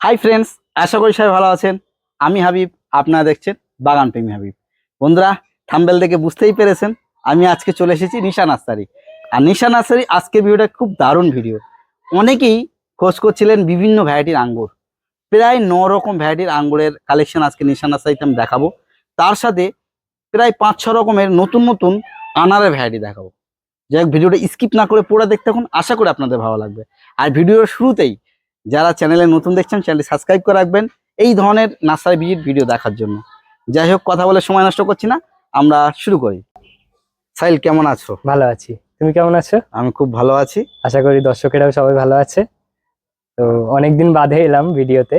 Hi friends আশা করি সবাই ভালো আছেন। আমি হাবিব, আপনারা দেখছেন বাগান প্রেমী হাবিব। বন্ধুরা থাম্বেল দেখে বুঝতেই পেরেছেন, আমি আজকে চলে এসেছি নিশা নার্সারি। আর নিশা নার্সারি আজকে ভিডিওটা খুব দারুণ ভিডিও। অনেকেই খোঁজ করছিলেন বিভিন্ন ভ্যারাইটির আঙ্গুর। প্রায় ন রকম ভ্যারাইটির আঙ্গুরের কালেকশন আজকে নিশা নার্সারিতে আমি দেখাবো। তার সাথে প্রায় পাঁচ ছ রকমের নতুন নতুন আনারের ভ্যারাইটি দেখাবো। যাই হোক, ভিডিওটা স্কিপ না করে পুরো দেখতে থাকুন, আশা করি আপনাদের ভালো লাগবে। আর ভিডিওর শুরুতেই যারা চ্যানেলে নতুন দেখছেন চ্যানেলটি সাবস্ক্রাইব করে রাখবেন। এই ধরনের নার্সারি ভিজিট ভিডিও দেখার জন্য। যাই হোক কথা বলে সময় নষ্ট করছি না আমরা শুরু করি। সাইল কেমন আছো? ভালো আছি। তুমি কেমন আছো? আমি খুব ভালো আছি। আশা করি দর্শকেরাও সবাই ভালো আছে। তো অনেকদিন বাদে এলাম ভিডিওতে।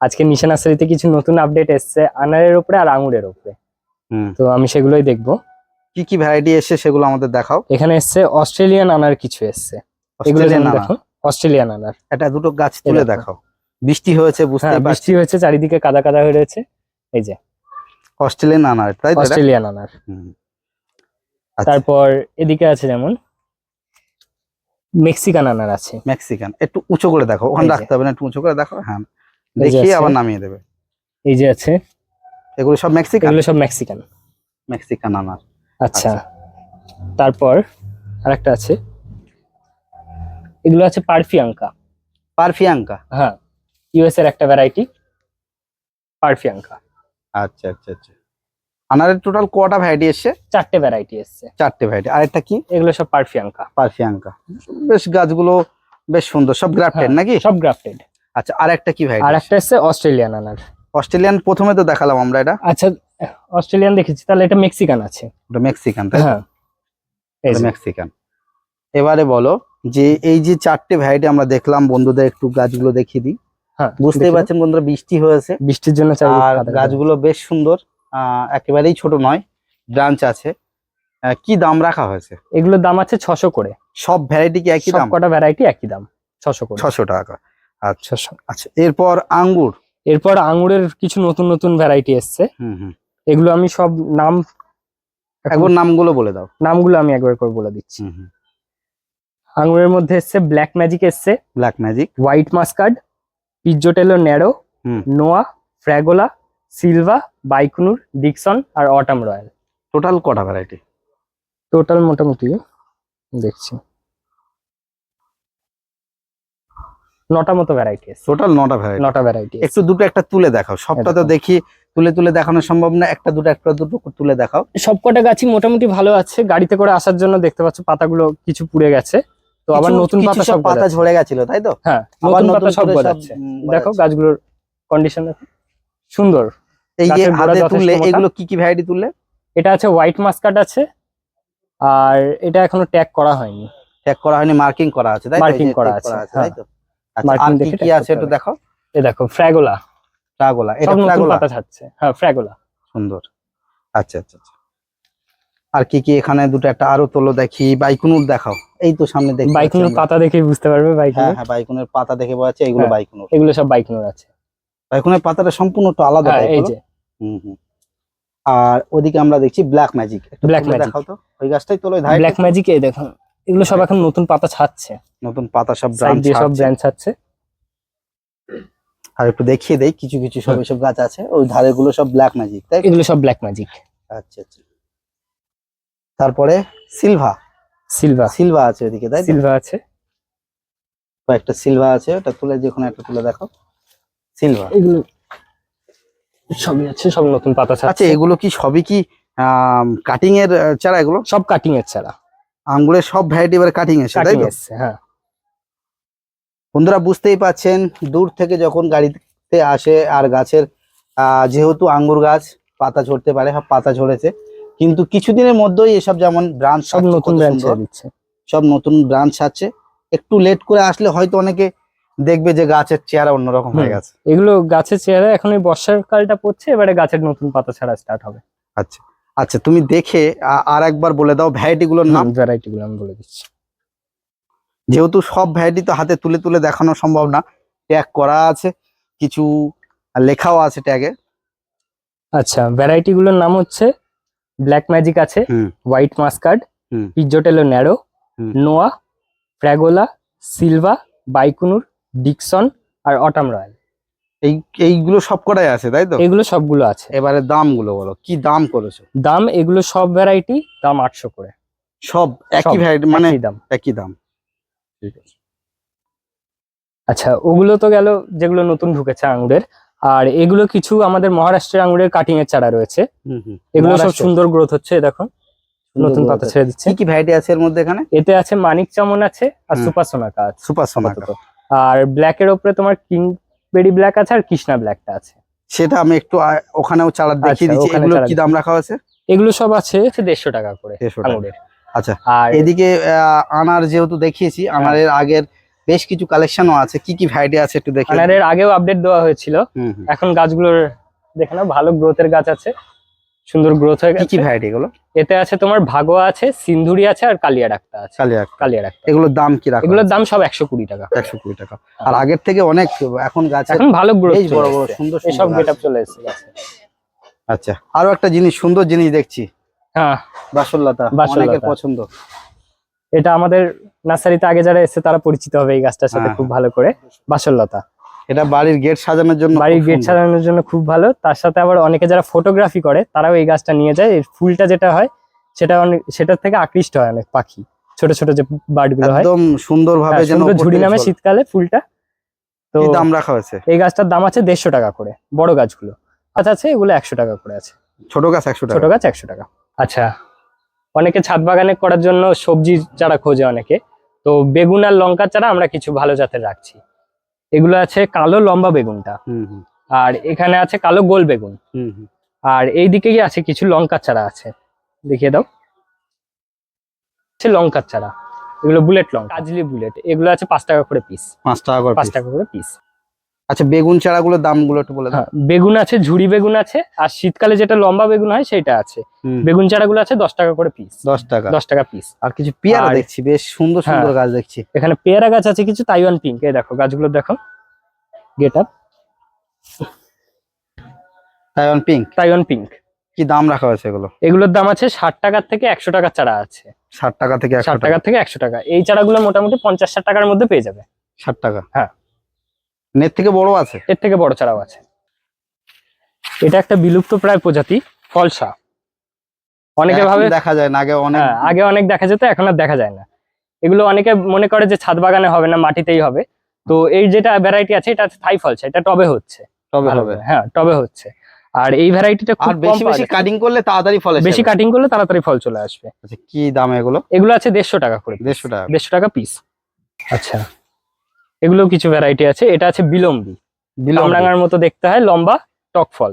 আজকে নিশা নার্সারিতে কিছু নতুন আপডেট এসছে আনারের উপরে আর আঙুরের উপরে। হুম। তো আমি সেগুলোই দেখব। কি কি ভ্যারাইটি এসে সেগুলো আমাদের দেখাও। এখানে এসছে অস্ট্রেলিয়ান আনার কিছু এসছে। এগুলো অস্ট্রেলিয়ান আনার। দেখো অস্ট্রেলিয়ান আনার। এটা দুটো গাছ তুলে দেখো। দেখাও। বৃষ্টি হয়েছে বুঝতে হ্যাঁ পারছি। বৃষ্টি হয়েছে চারিদিকে কাদা কাদা হয়ে রয়েছে। এই যে। অস্ট্রেলিয়ান আনার তাই তো অস্ট্রেলিয়ান আনার। আচ্ছা, তারপর এদিকে আছে যেমন মেক্সিকান আনার আছে। মেক্সিকান। একটু উঁচু করে দেখো ওখানে রাখতে হবে না একটু উঁচু করে দেখো হ্যাঁ। দেখিয়ে আবার নামিয়ে দেবে। এই যে আছে। এগুলো সব মেক্সিকান? এগুলো সব মেক্সিকান। মেক্সিকান আনার। আচ্ছা। তারপর আরেকটা আছে। এগুলো আছে পারফিয়াঙ্কা। পারফিয়াঙ্কা? হ্যাঁ ইউএস এর একটা ভ্যারাইটি পারফিয়াঙ্কা। আচ্ছা আচ্ছা আচ্ছা। আনারের টোটাল কটা ভ্যারাইটি এসছে? চারটে ভ্যারাইটি এসছে। চারটে ভ্যারাইটি আরেকটা কি? এগুলো সব পারফিয়াঙ্কা। পারফিয়াঙ্কা। বেশ গাছগুলো বেশ সুন্দর। সব গ্রাফটেড হ্যাঁ, নাকি? সব গ্রাফটেড আচ্ছা আর একটা কি আর একটা এসছে অস্ট্রেলিয়ান আনার। অস্ট্রেলিয়ান প্রথমে তো দেখালাম আমরা এটা। আচ্ছা অস্ট্রেলিয়ান দেখেছি তাহলে এটা মেক্সিকান আছে। ওটা মেক্সিকান তাই হ্যাঁ এই মেক্সিকান এবারে বলো যে এই যে চারটে ভ্যারাইটি আমরা দেখলাম বন্ধুদের একটু গাছগুলো দেখিয়ে দিই। হ্যাঁ বুঝতেই পারছেন বন্ধুরা বৃষ্টি হয়েছে। বৃষ্টির জন্য আর। গাছগুলো বেশ সুন্দর। একেবারেই ছোট নয় ব্রাঞ্চ আছে। কি দাম রাখা হয়েছে? এগুলোর দাম আছে ছশো করে। সব ভ্যারাইটি কি একই দাম? কটা ভ্যারাইটি একই দাম ছশো করে। ছশো টাকা। আচ্ছা আচ্ছা এরপর আঙ্গুর? এরপর আঙুরের কিছু নতুন নতুন ভ্যারাইটি এসছে। হুম হুম। এগুলো আমি সব নাম একবার নামগুলো বলে দাও। নামগুলো আমি একবার করে বলে দিচ্ছি। আঙুরের মধ্যে এসছে ব্ল্যাক ম্যাজিক এসছে। Black magic white muscat pizzutello narrow হুম। Noah Fragola Silva Baikonur Dixon আর অটাম রয়্যাল টোটাল কটা ভ্যারাইটি টোটাল মোটামুটি দেখছি। নটা মতো ভ্যারাইটি টোটাল নটা ভ্যারাইটি নটা ভ্যারাইটি একটু দুটো একটা তুলে দেখাও। সবটা তো দেখি। তুলে তুলে দেখানো সম্ভব না। একটা দুটো একটা দুটো তুলে দেখাও। সবকটা গাছই মোটামুটি ভালো আছে। গাড়িতে করে আসার জন্য দেখতে পাচ্ছ পাতাগুলো কিছু পুড়ে গেছে। তো আবার নতুন পাতা সব পাতা ঝরে গেছিল তাই তো? হ্যাঁ আবার নতুন সব গজাচ্ছে। দেখো গাছগুলোর কন্ডিশন সুন্দর। এই যে হাতে তুললে এগুলো কি কি ভ্যারাইটি তুললে? এটা আছে হোয়াইট মাস্কার্ড আছে আর এটা এখনও ট্যাগ করা হয়নি। ট্যাগ করা হয়নি মার্কিং করা আছে তাই তো? এই করা আছে, তাই তো? আচ্ছা আর কি দেখে কি আছে একটু। দেখো। এই দেখো ফ্র্যাগোলা ফ্রাগোলা এটা সব ফ্রাগোলা পাতা ছাড়ছে। হ্যাঁ ফ্র্যাগোলা সুন্দর। আচ্ছা আচ্ছা আচ্ছা। আর কি কি এখানে দুটো একটা আরও তোলো দেখি বাইকুনুর দেখাও। এই তো সামনে দেখি বাইকুনুর পাতা দেখে বুঝতে পারবে হ্যাঁ হ্যাঁ বাইকুনের পাতা দেখে বোঝা যাচ্ছে এগুলো হ্যাঁ। বাইকুনুর। এগুলো সব বাইকুনুর আছে। বাইকুনের পাতাটা সম্পূর্ণ একটু আলাদা হ্যাঁ এই যে। হুম হুম। আর ওদিকে আমরা দেখছি ব্ল্যাক ম্যাজিক ব্ল্যাক ম্যাজিক দেখাও তো। ওই গাছটাই তোলো ব্ল্যাক ম্যাজিক এই দেখো। এগুলো সব এখন নতুন পাতা ছাড়ছে। নতুন পাতা সব ব্রাঞ্চ সব ব্রাঞ্চ ছাড়ছে। আর একটু দেখিয়ে দেই কিছু কিছু সব এসব গাছ আছে ওই ধারে গুলো সব ব্ল্যাক ম্যাজিক তাই এগুলো সব ব্ল্যাক ম্যাজিক আচ্ছা আচ্ছা। তারপরে সিলভা সিলভা সিলভা আছে ওদিকে তাই? সিলভা আছে। কয়েকটা সিলভা আছে ওটা তুলে যে কোনো একটা তুলে দেখো। সিলভা এগুলো সবই আছে সব নতুন পাতা আচ্ছা এগুলো কি সবই কি কাটিং এর চারা এগুলো? সব কাটিং এর ছাড়া আঙ্গুরের সব ভ্যারাইটি এবার কাটিং এসে তাই তো? হ্যাঁ। বন্ধুরা বুঝতেই পাচ্ছেন দূর থেকে যখন গাড়িতে আসে আর গাছের আহ, যেহেতু আঙ্গুর গাছ পাতা ঝরতে পারে সব পাতা ঝরেছে কিন্তু কিছুদিনের মধ্যেই এসব যেমন ব্রাঞ্চ সব নতুন ব্রাঞ্চ দিচ্ছে সব নতুন ব্রাঞ্চ আছে একটু লেট করে আসলে হয়তো অনেকে দেখবে যে গাছের চেহারা অন্যরকম হয়ে গেছে। এগুলো গাছের চেহারা এখন এই বর্ষাকালটা পড়ছে এবারে গাছের নতুন পাতা ছাড়া স্টার্ট হবে। আচ্ছা আচ্ছা তুমি দেখে আর একবার বলে দাও ভ্যারাইটি গুলোর নাম। ভ্যারাইটি গুলো আমি বলে দিচ্ছি। যেহেতু সব ভ্যারাইটি তো হাতে তুলে তুলে দেখানো সম্ভব না ট্যাগ করা আছে কিছু লেখাও আছে ট্যাগে আচ্ছা ভ্যারাইটি গুলোর নাম হচ্ছে ব্ল্যাক ম্যাজিক আছে হোয়াইট মাস্কার্ড হুম। Pizzutello narrow Noah Fragola Silva Baikonur Dixon আর অটাম রয়্যাল এই এইগুলো সব কটাই আছে তাই তো? এগুলো সবগুলো আছে। এবারে দামগুলো বলো কি দাম করেছ? দাম এগুলো সব ভ্যারাইটি দাম আটশো করে। সব একই ভ্যারাইটি মানে একই দাম। একই দাম। ঠিক আছে। আচ্ছা ওগুলো তো গেল যেগুলো নতুন ঢুকেছে আঙুরের আর এগুলো কিছু আমাদের মহারাষ্ট্রের আঙুরের কাটিং এর চারা রয়েছে। এগুলো সব সুন্দর গ্রোথ হচ্ছে দেখো নতুন পাতা ছেড়ে দিচ্ছে। কি ভ্যারাইটি আছে এর মধ্যে এখানে? এতে আছে মানিক চামন আছে আর। সুপার সোনাকা আছে সুপার সোনাকা আর ব্ল্যাক এর উপরে তোমার কিং বেরি ব্ল্যাক আছে আর কৃষ্ণা ব্ল্যাকটা আছে। সেটা আমি একটু ওখানেও চারা দেখিয়ে আচ্ছা, দিচ্ছি। ওখানে এগুলো কি দাম রাখা হয়েছে? এগুলো সব আছে দেড়শো টাকা করে দেড়শো টাকা। আঙুরের। আচ্ছা। আর এদিকে আনার যেহেতু দেখিয়েছি আনারের আগের বেশ কিছু কালেকশনও আছে। কি কি ভ্যারাইটি আছে একটু দেখে আনারের আগেও আপডেট দেওয়া হয়েছিল। এখন গাছগুলোর দেখে নাও ভালো গ্রোথের গাছ আছে। সুন্দর গ্রোথ হয়ে কি গেছে। কি ভ্যারাইটি এগুলো? এতে আছে তোমার ভাগোয়া আছে সিন্ধুরি আছে আর কালিয়া ডাক্তা আছে। কালিয়া কালিয়া ডাক্তা। এগুলোর দাম কি রাখা এগুলোর দাম সব একশো কুড়ি টাকা। একশো কুড়ি টাকা। আর আগের থেকে অনেক এখন গাছ এখন ভালো গ্রোথ বেশ বড় বড় সুন্দর সুন্দর গেট গাছ। চলে এসেছে গাছে। আচ্ছা আরও একটা জিনিস সুন্দর জিনিস দেখছি। হ্যাঁ। বাসল্লতা। অনেকের পছন্দ। এটা আমাদের নার্সারিতে আগে যারা এসেছে তারা পরিচিত হবে এই গাছটার সাথে হ্যাঁ, খুব ভালো করে। বাসল্লতা। এটা বাড়ির গেট সাজানোর জন্য বাড়ির গেট সাজানোর জন্য খুব ভালো। তার সাথে আবার অনেকে যারা ফটোগ্রাফি করে তারাও এই গাছটা নিয়ে যায়। এর ফুলটা যেটা হয় সেটা অনেক সেটার থেকে আকৃষ্ট হয় অনেক পাখি। ছোট ছোট যে বার্ডগুলো হয়। একদম সুন্দর ভাবে হ্যাঁ, যেন ঝুড়ি নামে শীতকালে ফুলটা। তো দাম রাখা হয়েছে। এই গাছটার দাম আছে দেড়শো টাকা করে বড় গাছগুলো। গাছ আছে এগুলো একশো টাকা করে আছে। ছোট গাছ একশো ছোট গাছ একশো টাকা। আচ্ছা অনেকে ছাদ বাগানে করার জন্য সবজি চারা খোঁজে অনেকে তো বেগুন আর লঙ্কা চারা আমরা কিছু ভালো জাতের রাখছি। এগুলো আছে কালো লম্বা বেগুনটা আর এখানে আছে কালো গোল বেগুন। আর এই দিকে আছে কিছু লঙ্কার চারা আছে। দেখিয়ে দাও। আছে লঙ্কার চারা এগুলো বুলেট লঙ্কা। কাজলি বুলেট। এগুলো আছে পাঁচ টাকা করে পিস পাঁচ টাকা করে পাঁচ টাকা করে পিস আচ্ছা বেগুন চারাগুলোর দামগুলো একটু বলে হ্যাঁ বেগুন আছে ঝুড়ি বেগুন আছে আর শীতকালে যেটা লম্বা বেগুন হয় সেটা আছে। বেগুন চারাগুলো আছে দশ টাকা করে পিস দশ টাকা। দশ টাকা পিস আর কিছু পেয়ারা দেখছি বেশ সুন্দর সুন্দর হ্যাঁ। গাছ দেখছি। এখানে পেয়ারা গাছ আছে কিছু তাইওয়ান পিঙ্ক এই দেখো গাছগুলো দেখো। Get up Taiwan pink Taiwan pink কি দাম রাখা হয়েছে এগুলো? এগুলোর দাম আছে ষাট টাকার থেকে একশো টাকার চারা আছে। ষাট টাকা থেকে ষাট টাকা। টাকা থেকে একশো টাকা। এই চারাগুলো মোটামুটি পঞ্চাশ ষাট টাকার মধ্যে পেয়ে যাবে। ষাট টাকা। হ্যাঁ। নেট থেকে বড় আছে? এর থেকে বড় চারাও আছে। এটা একটা বিলুপ্ত প্রায় প্রজাতি ফলসা অনেকে ভাবে দেখা যায় না আগে অনেক হ্যাঁ আগে অনেক দেখা যেত এখন আর দেখা যায় না। এগুলো অনেকে মনে করে যে ছাদ বাগানে হবে না মাটিতেই হবে। তো এই যেটা ভ্যারাইটি আছে এটা থাই ফলসা এটা টবে হচ্ছে। টবে হবে। হ্যাঁ টবে হচ্ছে। আর এই ভ্যারাইটিটা খুব বেশি বেশি কাটিং করলে তাড়াতাড়ি ফলে বেশি কাটিং করলে তাড়াতাড়ি ফল চলে আসবে। আচ্ছা কি দাম এগুলো? এগুলো আছে দেড়শো টাকা করে দেড়শো টাকা। দেড়শো টাকা পিস আচ্ছা। এগুলো কিছু ভ্যারাইটি আছে। এটা আছে বিলম্বি। বিলম্বি। কামরাঙার মতো দেখতে হয় লম্বা টক ফল।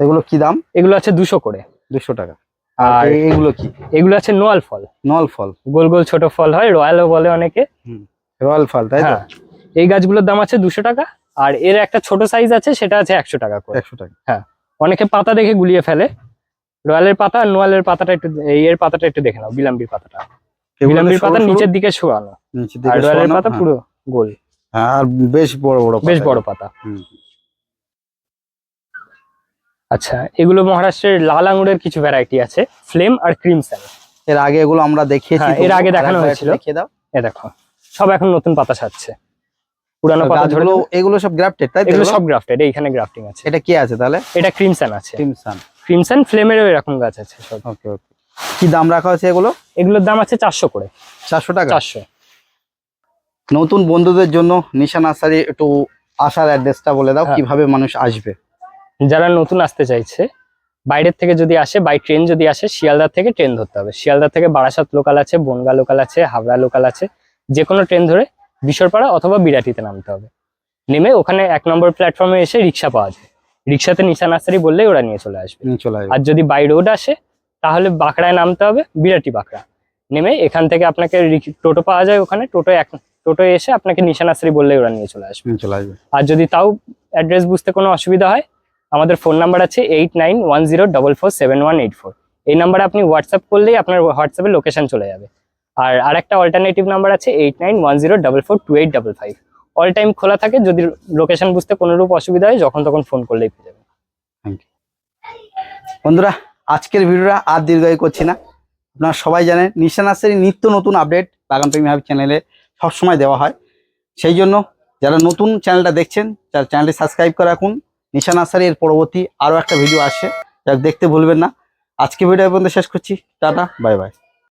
এগুলো কি দাম? এগুলো আছে দুশো করে। দুশো টাকা। আর এগুলো কি? এগুলো আছে নোয়াল ফল। নল ফল। গোল গোল ছোট ফল হয় রয়্যালও বলে অনেকে। রয়্যাল ফল তাই তো? হ্যাঁ। এই গাছগুলোর দাম আছে দুশো টাকা। আর এর একটা ছোট সাইজ আছে সেটা আছে একশো টাকা করে। একশো টাকা। হ্যাঁ। অনেকে পাতা দেখে গুলিয়ে ফেলে। রয়্যালের পাতা আর নোয়ালের পাতাটা একটু এর পাতাটা একটু দেখে নাও বিলাম্বির পাতাটা। এগুলো পাতা নিচের দিকে শোয়ানো। নিচের দিকে শোয়ানো, পাতা হ্যাঁ। পুরো গোল। হ্যাঁ, আর বেশ বড় বড় বেশ বড় পাতা। আচ্ছা এগুলো মহারাষ্ট্রের লাল আঙুরের কিছু ভ্যারাইটি আছে ফ্লেম আর ক্রিমসন এর আগে এগুলো আমরা দেখিয়েছি হ্যাঁ, এর আগে দেখানো হয়েছিল। দেখিয়ে দাও। এ দেখো সব এখন নতুন পাতা ছাড়ছে। পুরানো পাতা ঝরে এগুলো সব গ্রাফটেড তাই এগুলো এগুলো? সব গ্রাফটেড এইখানে গ্রাফটিং আছে। এটা কি আছে তাহলে? এটা ক্রিমসন আছে। ক্রিমসান ক্রিমসন ফ্লেমেরও এরকম গাছ আছে সব। ওকে ওকে কি দাম রাখা হয়েছে এগুলো? এগুলোর দাম আছে চারশো করে। চারশো টাকা? চারশো। নতুন বন্ধুদের জন্য নিশা নার্সারি একটু আসার অ্যাড্রেসটা বলে দাও হ্যাঁ। কীভাবে মানুষ আসবে? যারা নতুন আসতে চাইছে বাইরের থেকে যদি আসে বাই ট্রেন যদি আসে শিয়ালদা থেকে ট্রেন ধরতে হবে। শিয়ালদা থেকে বারাসাত লোকাল আছে বনগা লোকাল আছে হাওড়া লোকাল আছে যে কোনো ট্রেন ধরে বিশরপাড়া অথবা বিরাটিতে নামতে হবে। নেমে ওখানে এক নম্বর প্ল্যাটফর্মে এসে রিক্সা পাওয়া যায়। রিক্সাতে নিশা নার্সারি বললেই ওরা নিয়ে চলে আসবে। নিয়ে চলে আসবে। আর যদি বাই রোড আসে তাহলে বাঁকড়ায় নামতে হবে বিরাটি বাঁকড়া। নেমে এখান থেকে আপনাকে টোটো পাওয়া যায় ওখানে। টোটো এক টোটো এসে আপনাকে নিশানাশ্রী বললেই ওরা নিয়ে চলে আসবে। চলে আসবে। আর যদি তাও অ্যাড্রেস বুঝতে কোনো অসুবিধা হয় আমাদের ফোন নাম্বার আছে eight nine one zero double four seven one eight four এই নাম্বারে আপনি হোয়াটসঅ্যাপ করলেই আপনার হোয়াটসঅ্যাপে লোকেশন চলে যাবে। আর আরেকটা অল্টারনেটিভ নাম্বার আছে eight nine one zero double four two eight double five all time খোলা থাকে যদি লোকেশন বুঝতে কোনোরূপ অসুবিধা হয় যখন তখন ফোন করলেই পেয়ে যাবেন। বন্ধুরা আজকের ভিডিওটা আর দীর্ঘায়ু করছি না। আপনারা সবাই জানেন, নিশা নার্সারি নিত্য নতুন আপডেট বাগান প্রেমী হাবি চ্যানেলে সবসময় দেওয়া হয়। সেই জন্য যারা নতুন চ্যানেলটা দেখছেন, তার চ্যানেলটি সাবস্ক্রাইব করে রাখুন। নিশা এর পরবর্তী আরও একটা ভিডিও আসে যা দেখতে ভুলবেন না। আজকে ভিডিও পর্যন্ত শেষ করছি। Tata bye bye